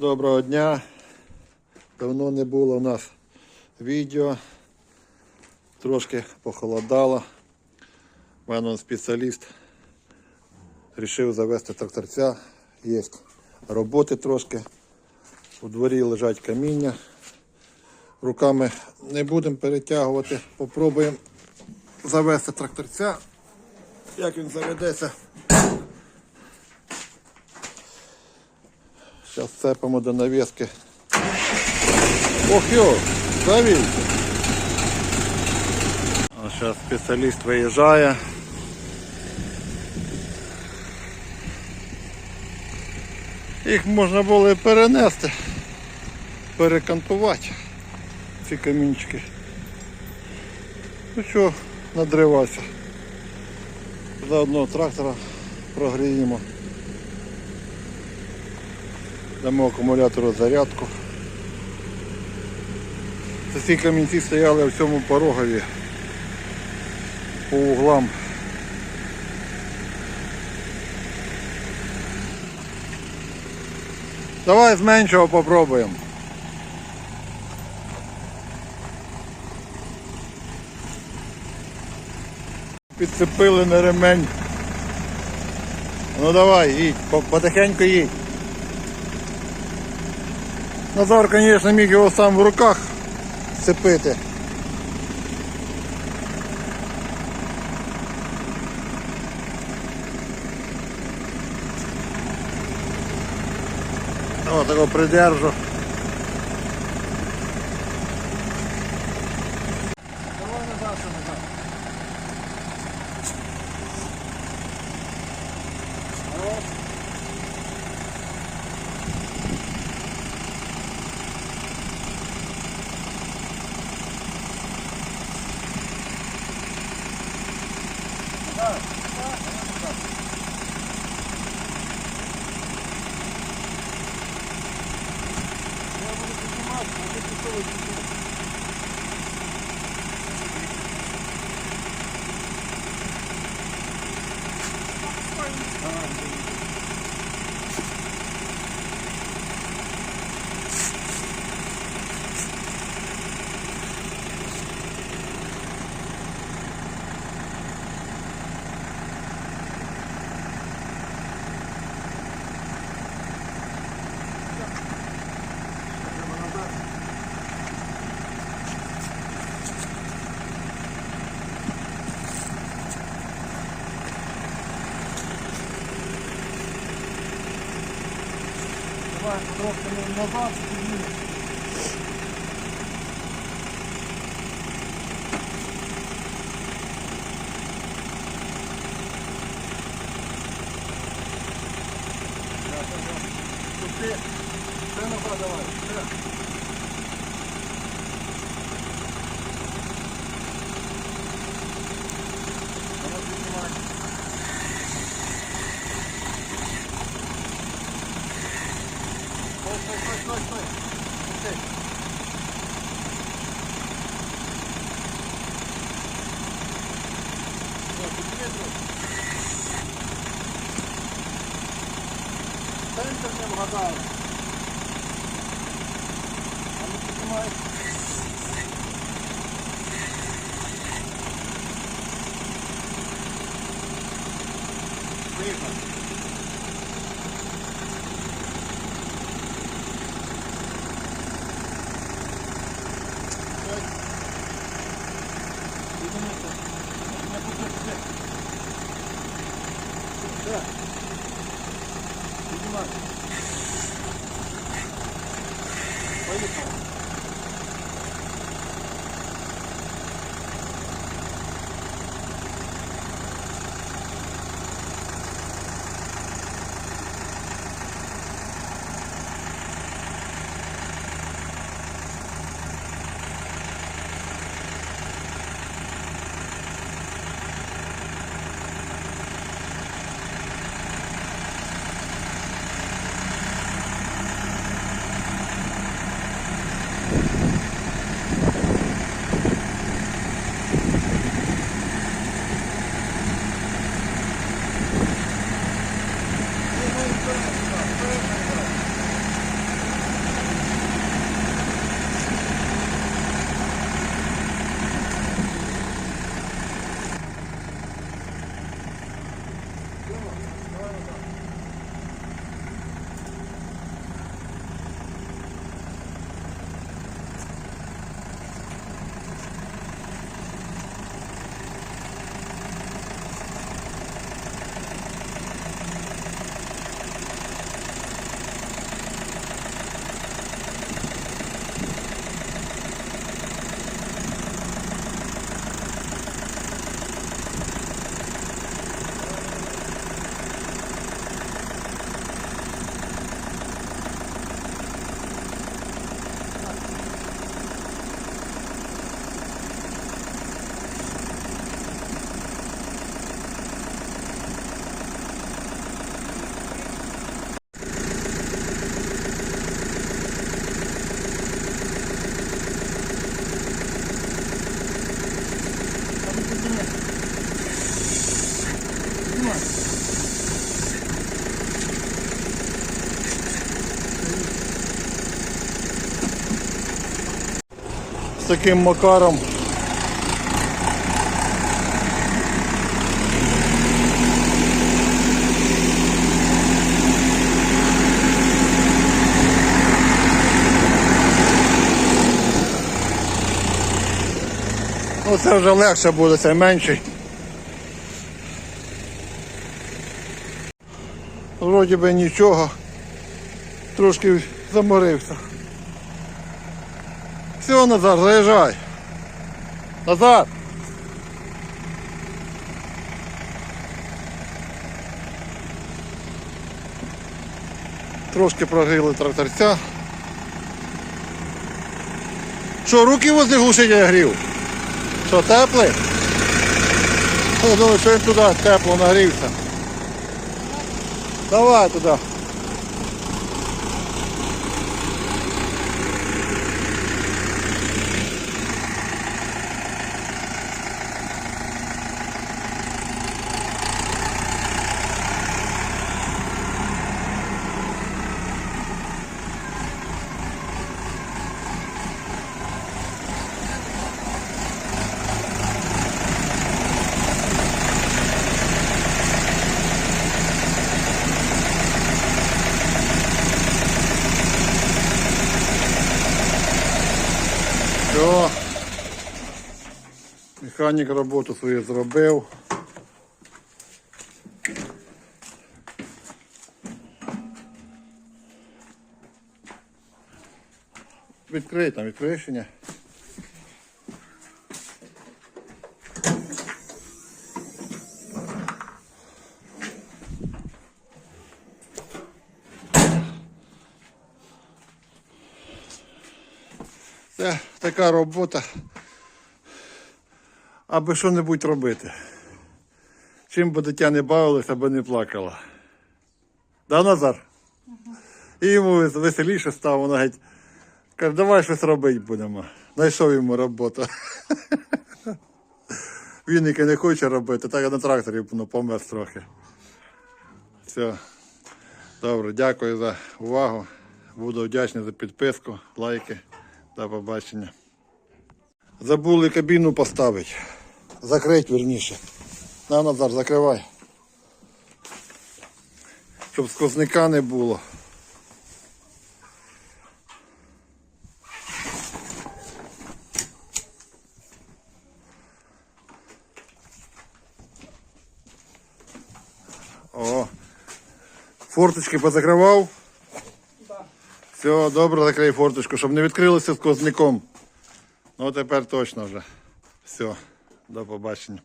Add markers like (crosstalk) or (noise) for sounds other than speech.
Доброго дня. Давно не було у нас відео. Трошки похолодало. У мене спеціаліст рішив завести тракторця. Є роботи трошки. У дворі лежать каміння. Руками не будемо перетягувати. Попробуємо завести тракторця. Як він заведеться. Зараз цепимо до навіски. Ох йо, завівся. А зараз спеціаліст виїжджає. Їх можна було і перенести, перекантувати ці камінчики. Ну що, надривався. Заодно трактора прогріємо. Дамо акумулятору зарядку. Це ці камінці стояли в цьому порогові по углам. Давай з меншого попробуємо. Підцепили на ремень. Ну давай, їдь, потихеньку їдь. Назар, звісно, міг його сам в руках цепити. О, такого придержу. Давай назад, що назад. Хорош. Назад, назад, назад. Я буду піднімати, а ти пішов і пішов. Давай трохи назад, підніми. Ти, Ты, назад давай. Це. Центр не вгадав. А ну З таким макаром. Ну це вже легше буде, це менший. Вроді би нічого. Трошки заморився. Все, Назар, заїжджай. Назар. Трошки прогріли тракторця. Що, руки возле глушителя грів? Що, теплий? Я думаю, що він туди тепло нагрівся. Давай туди. Все. Механік роботу свою зробив. Відкрий там, ні? Це така робота, аби що-небудь робити. Чим би дитя не бавилося, аби не плакало. Да, Назар? І йому веселіше стало, вона геть каже, давай щось робити будемо. Знайшов йому роботу. (laughs) Він яке не хоче робити, так і на тракторі ну, помер трохи. Все. Добре, дякую за увагу. Буду вдячний за підписку, лайки. До побачення. Забули кабіну поставити. Закрити верніше. На Назар, закривай. Щоб сквозника не було. О, форточки позакривав. Все, добре, закрий форточку, щоб не відкрилося з сквозняком. Ну тепер точно вже. Все, до побачення.